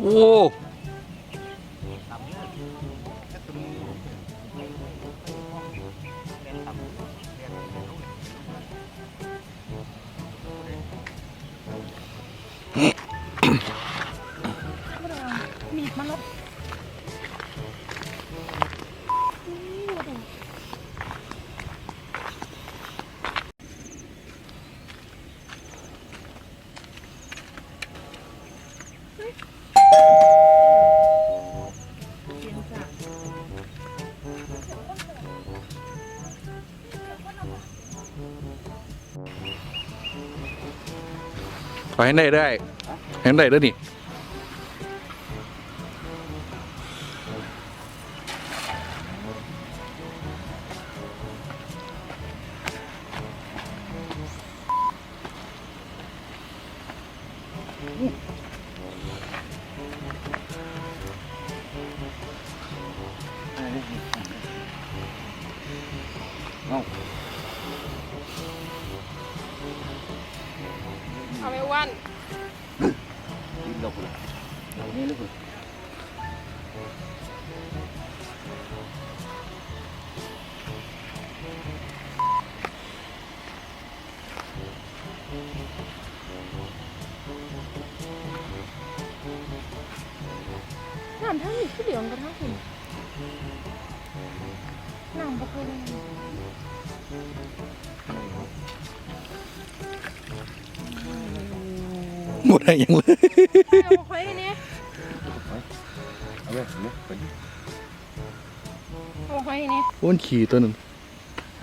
โอ้ ไปให้ได้ได้ให้ได้แล้วนี่เอา ไปวันน้ำทั้งนี้คือเหลืองกันทั้งคุณน้ำบ่เคยเลย หมดอะไรยังเลยเอาบ่ค่อยเนี่ยเอาเลยเอาเลยไปดิเอาบ่ค่อยเนี่ยโอ้นขี่ตัวหนึ่ง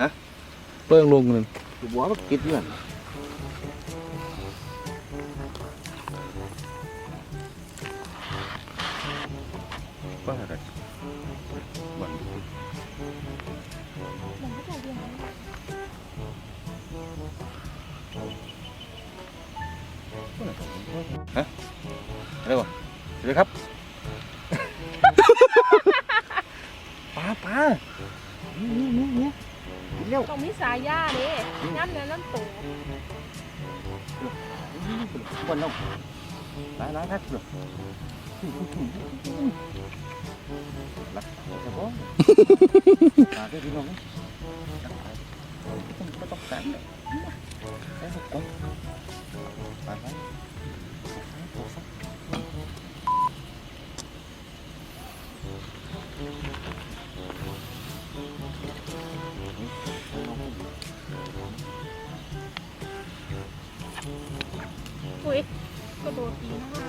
ฮะเปิ้งลงหนึ่งกูบอกว่ากินเงื่อน ดีครับ ปลาปลานี่นี่นี่เร็วต้องมีสายย่าเด้น้ำเนื้อน้ำโตคนเราหลายหลายครับเลยรักเฉพาะปลาได้พี่น้องไม่ต้องการเลยไอ้พวกกบไปไป อุ้ยกระโดดดีนะคะ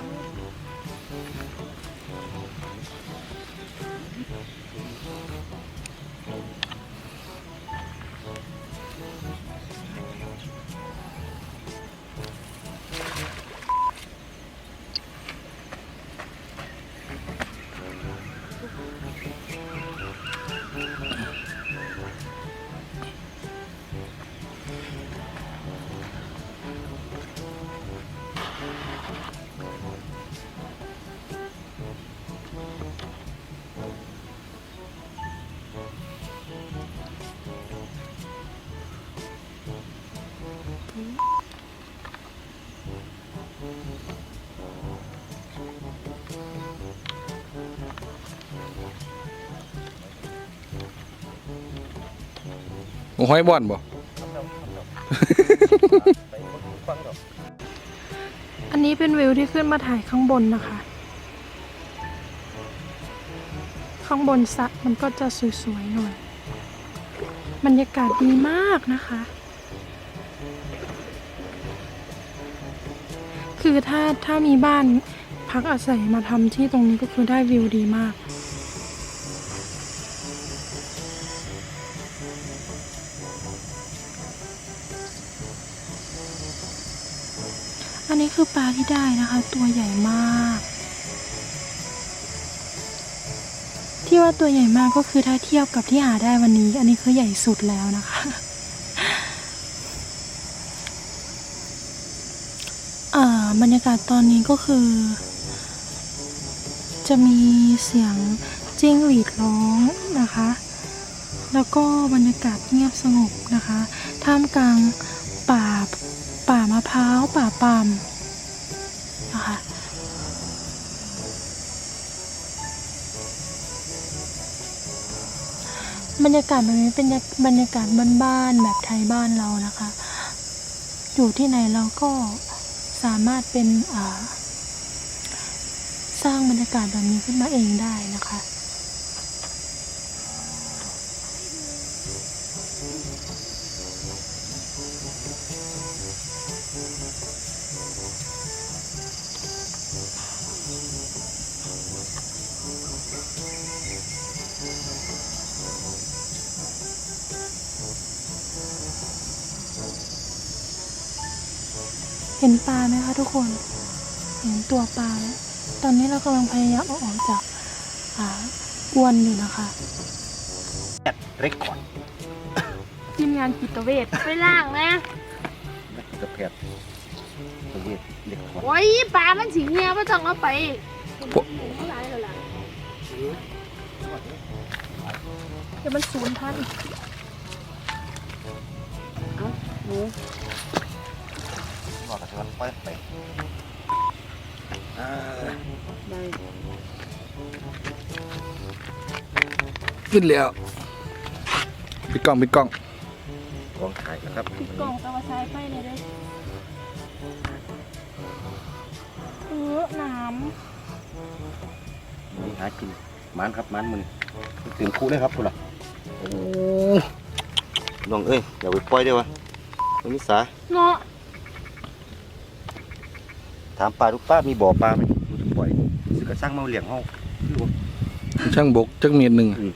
ห้อยบ่อนบ่อันนี้เป็นวิวที่ขึ้นมาถ่ายข้างบนนะคะ ข้างบนสระมันก็จะสวยๆหน่อย บรรยากาศดีมากนะคะ คือถ้าถ้ามีบ้านพักอาศัยมาทำที่ตรงนี้ก็คือได้วิวดีมาก อันนี้คือปลาที่ได้นะคะ ตัวใหญ่มาก ที่ว่าตัวใหญ่มากก็คือถ้าเทียบกับที่หาได้วันนี้ อันนี้คือใหญ่สุดแล้วนะคะบรรยากาศตอนนี้ก็คือ จะมีเสียงจิ้งหรีดร้องนะคะ แล้วก็บรรยากาศเงียบสงบนะคะ ท่ามกลาง พร้าวป่าปามนะคะบรรยากาศแบบนี้เป็นบรรยากาศบ้านๆแบบไทยบ้านเรานะคะ อยู่ที่ไหนเราก็สามารถเป็นสร้างบรรยากาศแบบนี้ขึ้นมาเองได้นะคะ เห็นปลาไหมคะทุกคน เห็นตัวปลาแล้วตอนนี้เรากำลังพยายามเอาออกจากอ่าอวนอยู่นะคะเร็กก่อนทีมงานจิตเวชไปล่างนะกระเพดตัวนี้เล็กก่อนโอ้ยปลามันสิเงียบ่ต้องเอาไปเดี๋ยวมันสูญพันธุ์รอดจา กมันไปไปอ่าขึ้นแล้วปิดกล้องปิดกล้องกองถ่ายนะครับกล่องตะวันซ้ายไปเลยเด้อเออน้นี่หากินมันครับมันมันตื่นคู่เลยครับคุณล่ะโอ้น้องเอ้ยอย่าไปปล่อยเด้อวะมันมีสาำเนาะ ถามปลาทุกป้ามีบ่อปลาไหมดูทุกปล่อยสึกกระสร้างมาเลี้ยงเฮาคือบ่ช่างบกจักเมียนหนึ่งอืม